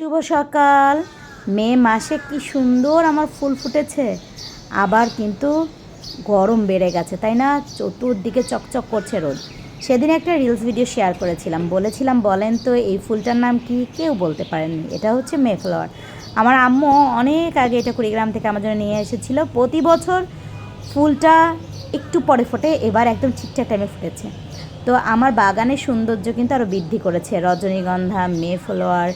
শুভ সকাল। মে মাসে কি সুন্দর আমার ফুল ফুটেছে। আবার কিন্তু গরম বেড়ে গেছে, তাই না? চতুর্দিকে চকচক করছে রোদ। সেদিন একটা রিলস ভিডিও শেয়ার করেছিলাম। বলেছিলাম, বলেন তো, এই ফুলটার নাম কি? কেউ বলতে পারেননি। এটা হচ্ছে মেফ্লাওয়ার আমার আম্মু অনেক আগে এটা কুড়িগ্রাম থেকে আমার জন্য নিয়ে এসেছিল। প্রতি বছর ফুলটা একটু পরে ফোটে, এবার একদম ঠিকঠাক টাইমে ফুটেছে। তো আমার বাগানের সৌন্দর্য কিন্তু আরও বৃদ্ধি করেছে। রজনীগন্ধা মেফ্লাওয়ার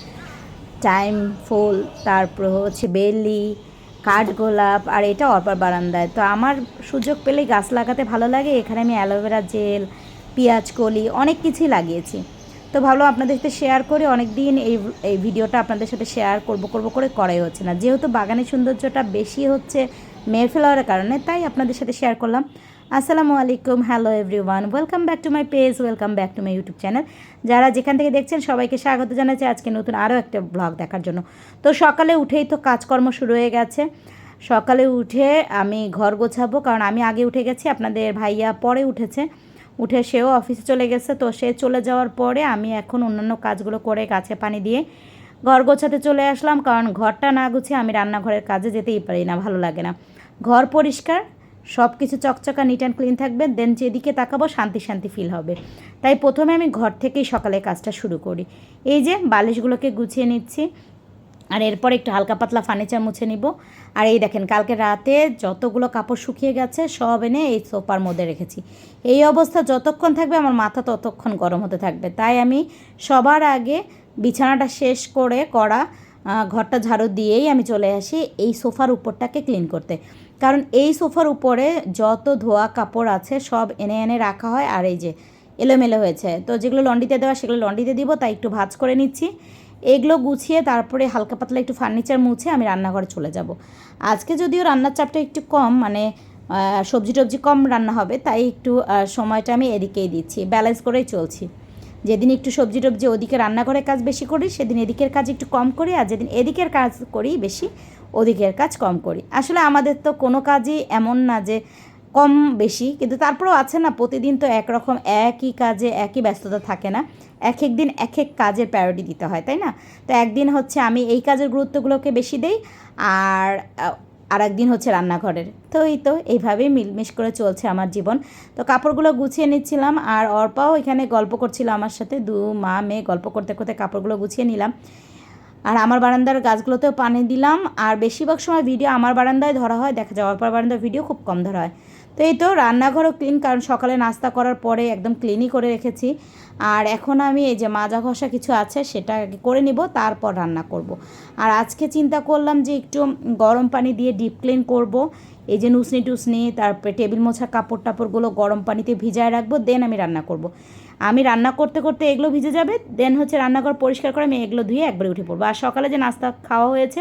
টাইম ফুল, তারপর হচ্ছে বেলি, কাঠগোলাপ, আর এটা অরপার বারান্দায়। তো আমার সুযোগ পেলেই গাছ লাগাতে ভালো লাগে। এখানে আমি অ্যালোভেরা জেল, পেঁয়াজ কলি অনেক কিছুই লাগিয়েছি। তো ভাবলাম আপনাদের সাথে শেয়ার করে অনেক দিন এই এই ভিডিওটা আপনাদের সাথে শেয়ার করব করব করে করাই হচ্ছে না। যেহেতু বাগানের সৌন্দর্যটা বেশি হচ্ছে মেয়ে ফ্লাওয়ারের কারণে, তাই আপনাদের সাথে শেয়ার করলাম। আসসালামু আলাইকুম hello everyone welcome back to my page welcome back to my YouTube channel যারা যেখান থেকে দেখছেন, সবাইকে স্বাগত জানাচ্ছি আজকে নতুন আরও একটা ব্লগ দেখার জন্য। তো সকালে উঠেই তো কাজকর্ম শুরু হয়ে গেছে। সকালে উঠে আমি ঘর গোছাবো, কারণ আমি আগে উঠে গেছি, আপনাদের ভাইয়া পরে উঠেছে। উঠে সেও অফিসে চলে গেছে, তো সে চলে যাওয়ার পরে আমি এখন অন্যান্য কাজগুলো করে গাছে পানি দিয়ে ঘর গোছাতে চলে আসলাম, কারণ ঘরটা না গুছিয়ে আমি রান্নাঘরের কাজে যেতেই পারি না, ভালো লাগে না। ঘর পরিষ্কার সব কিছু চকচকা নিট অ্যান্ড ক্লিন থাকবে দেন যেদিকে তাকাবো শান্তি শান্তি ফিল হবে। তাই প্রথমে আমি ঘর থেকেই সকালে কাজটা শুরু করি। এই যে বালিশগুলোকে গুছিয়ে নিচ্ছি, আর এরপর একটু হালকা পাতলা ফার্নিচার মুছে নিব। আর এই দেখেন, কালকে রাতে যতগুলো কাপড় শুকিয়ে গেছে, সব এনে এই সোফার মধ্যে রেখেছি। এই অবস্থা যতক্ষণ থাকবে, আমার মাথা ততক্ষণ গরম হতে থাকবে। তাই আমি সবার আগে বিছানাটা শেষ করে করা ঘরটা ঝাড়ু দিয়েই আমি চলে আসি এই সোফার উপরটাকে ক্লিন করতে। কারণ এই সোফার উপরে যত ধোয়া কাপড় আছে, সব এনে এনে রাখা হয়। আর এই যে এলোমেলো হয়েছে। তো যেগুলো লন্ডিতে দেওয়া, সেগুলো লন্ডিতে দিব, তাই একটু ভাজ করে নিচ্ছি। এগুলো গুছিয়ে তারপরে হালকা পাতলা একটু ফার্নিচার মুছে আমি রান্নাঘরে চলে যাব। আজকে যদিও রান্নার চাপটা একটু কম মানে সবজি টবজি কম রান্না হবে, তাই একটু সময়টা আমি এদিকেই দিচ্ছি। ব্যালেন্স করেই চলছি। যেদিন একটু সবজি টবজি ওদিকে রান্নাঘরের কাজ বেশি করি, সেদিন এদিকের কাজ একটু কম করি, আর যেদিন এদিকের কাজ করি বেশি ওদিকের কাজ কম করি। আসলে আমাদের তো কোনো কাজই এমন না যে কম বেশি, কিন্তু তারপরেও আছে না, প্রতিদিন তো একরকম একই কাজে একই ব্যস্ততা থাকে না। এক এক দিন এক এক কাজের প্যারোডি দিতে হয়, তাই না? তো একদিন হচ্ছে আমি এই কাজের গুরুত্বগুলোকে বেশি দেই আর আর একদিন হচ্ছে রান্নাঘরের। তো এই তো, এইভাবেই মিলমিশ করে চলছে আমার জীবন। তো কাপড়গুলো গুছিয়ে নিচ্ছিলাম আর অর্পাও এখানে গল্প করছিল আমার সাথে। দু মা মেয়ে গল্প করতে করতে কাপড়গুলো গুছিয়ে নিলাম। আর আমার বারান্দার গাছগুলোতেও পানি দিলাম আর বেশিরভাগ সময় ভিডিও আমার বারান্দায় ধরা হয়, দেখা যায় পর বারান্দার ভিডিও খুব কম ধরা হয় তো এই তো রান্নাঘরও ক্লিন কারণ সকালে নাস্তা করার পরে একদম ক্লিনই করে রেখেছি আর এখন আমি এই যে মাজা ঘষা কিছু আছে, সেটা করে নিব, তারপর রান্না করব। আর আজকে চিন্তা করলাম যে একটু গরম পানি দিয়ে ডিপ ক্লিন করব। এই যে নুসনি টুসনি তারপরে টেবিল মোছা, কাপড় টাপড়গুলো গরম পানিতে ভিজায় রাখব, দেন আমি রান্না করব। আমি রান্না করতে করতে এগুলো ভিজে যাবে, দেন হচ্ছে রান্নাঘর পরিষ্কার করে আমি এগুলো ধুয়ে একবারে উঠে পড়ব। আর সকালে যে নাস্তা খাওয়া হয়েছে,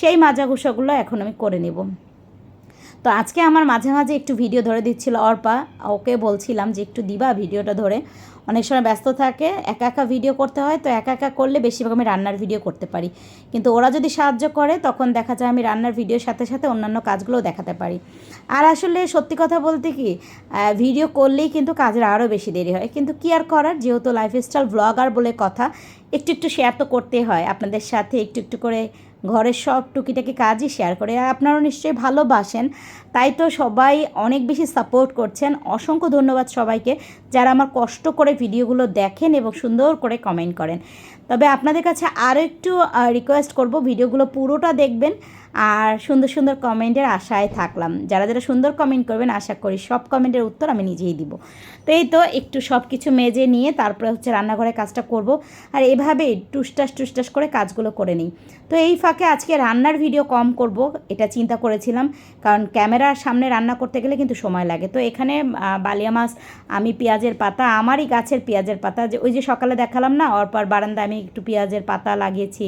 সেই মাজা ঘষাগুলো এখন আমি করে নেব। তো আজকে আমার মাঝে মাঝে একটু ভিডিও ধরে দিচ্ছিল অর্পা, ওকে বলছিলাম যে একটু দিবা ভিডিওটা ধরে। অনেক সময় ব্যস্ত থাকে, একা একা ভিডিও করতে হয়, তো একা একা করলে বেশিরভাগ আমি রান্নার ভিডিও করতে পারি। কিন্তু ওরা যদি সাহায্য করে, তখন দেখা যায় আমি রান্নার ভিডিওর সাথে সাথে অন্যান্য কাজগুলোও দেখাতে পারি। আর আসলে সত্যি কথা বলতে কি ভিডিও করলেই কিন্তু কাজের আরও বেশি দেরি হয়। কিন্তু কি আর করার? যেহেতু লাইফস্টাইল ব্লগার বলে কথা, একটু একটু শেয়ার তো করতে হয়। আপনাদের সাথে একটু একটু করে ঘরের সব টুকিটাকি কাজই শেয়ার করে। আপনারাও নিশ্চয়ই ভালোবাসেন, তাই তো সবাই অনেক বেশি সাপোর্ট করছেন। অসংখ্য ধন্যবাদ সবাইকে যারা আমার কষ্ট করে ভিডিওগুলো দেখেন এবং সুন্দর করে কমেন্ট করেন। তবে আপনাদের কাছে আরও একটু রিকোয়েস্ট করব, ভিডিওগুলো পুরোটা দেখবেন। আর সুন্দর সুন্দর কমেন্টের আশায় থাকলাম। যারা যারা সুন্দর কমেন্ট করবেন, আশা করি সব কমেন্টের উত্তর আমি নিজেই দিব। তো এই তো একটু সব কিছু মেজে নিয়ে তারপরে হচ্ছে রান্নাঘরে কাজটা করব। আর এভাবেই টুসটাস টুসটাস করে কাজগুলো করে নিই। তো এই ফাঁকে আজকে রান্নার ভিডিও কম করব, এটা চিন্তা করেছিলাম। কারণ ক্যামেরার সামনে রান্না করতে গেলে কিন্তু সময় লাগে। তো এখানে বালিয়া মাছ, আমি পেঁয়াজের পাতা, আমারই গাছের পেঁয়াজের পাতা। যে ওই যে সকালে দেখালাম না, অরপর বারান্দা আমি একটু পেঁয়াজের পাতা লাগিয়েছি।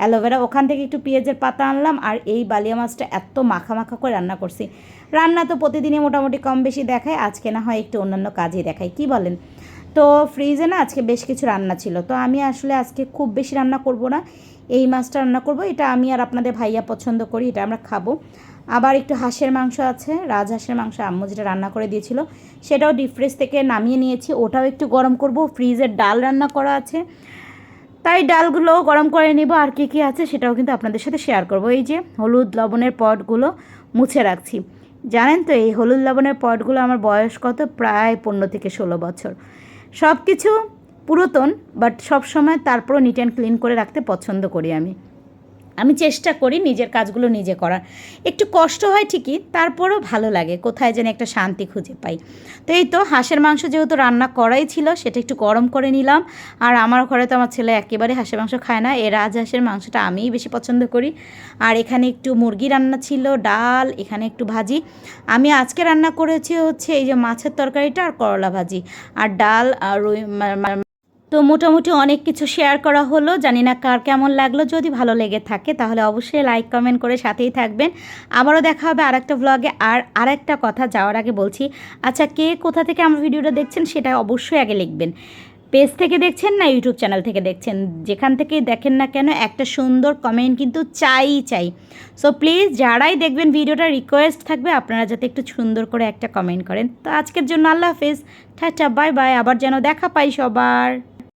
অ্যালোভেরা ওখান থেকে একটু পেঁয়াজের পাতা আনলাম আর এই বালিয়া মাছটা এত মাখা মাখা করে রান্না করছি। রান্না তো প্রতিদিনই মোটামুটি কম বেশি দেখায়, আজকে না হয় একটু অন্যান্য কাজে দেখায়, কি বলেন? তো ফ্রিজে না আজকে বেশ কিছু রান্না ছিল, তো আমি আসলে আজকে খুব বেশি রান্না করব না, এই মাছটা রান্না করব, এটা আমি আর আপনাদের ভাইয়া পছন্দ করি, এটা আমরা খাব। আবার একটু হাঁসের মাংস আছে রাজহাঁসের মাংস আম্মু যেটা রান্না করে দিয়েছিল, সেটাও ডিপ ফ্রিজ থেকে নামিয়ে নিয়েছি, ওটাও একটু গরম করব ফ্রিজের ডাল রান্না করা আছে। তাই ডালগুলো গরম করে নিব। আর কী কী আছে সেটাও কিন্তু আপনাদের সাথে শেয়ার করব। এই যে হলুদ লবণের পটগুলো মুছে রাখছি। জানেন তো এই হলুদ লবণের পটগুলো আমার বয়স কত? প্রায় পনেরো থেকে ষোলো বছর। সব কিছু পুরাতন বাট সব সময় তারপরও নিট অ্যান্ড ক্লিন করে রাখতে পছন্দ করি আমি। আমি চেষ্টা করি নিজের কাজগুলো নিজে করার। একটু কষ্ট হয় ঠিকই, তারপরেও ভালো লাগে, কোথায় যেন একটা শান্তি খুঁজে পাই। তো এই তো, হাঁসের মাংস যেহেতু রান্না করাই ছিল, সেটা একটু গরম করে নিলাম। আর আমার ঘরে তো আমার ছেলে একেবারে হাঁসের মাংস খায় না, এ রাজহাঁসের মাংসটা আমিই বেশি পছন্দ করি। আর এখানে একটু মুরগি রান্না ছিল, ডাল, এখানে একটু ভাজি। আমি আজকে রান্না করেছি হচ্ছে এই যে মাছের তরকারিটা আর করলা ভাজি। আর ডাল আর রুই তো মোটামুটি অনেক কিছু শেয়ার করা হলো। জানি না কার কেমন লাগল। যদি ভালো লেগে থাকে, তাহলে অবশ্যই লাইক কমেন্ট করে সাথেই থাকবেন। আবারও দেখা হবে আর একটা ব্লগে আর আরেকটা কথা যাওয়ার আগে বলছি আচ্ছা কে কোথা থেকে আমার ভিডিওটা দেখছেন সেটা অবশ্যই আগে লিখবেন। পেজ থেকে দেখছেন না ইউটিউব চ্যানেল থেকে দেখছেন? যেখান থেকেই দেখেন না কেন, একটা সুন্দর কমেন্ট কিন্তু চাই চাই। সো প্লিজ যারাই দেখবেন ভিডিওটা রিকোয়েস্ট থাকবে আপনারা যাতে একটু সুন্দর করে একটা কমেন্ট করেন। তো আজকের জন্য আল্লাহ হাফেজ। টাটা বাই বাই আবার যেন দেখা পাই সবার।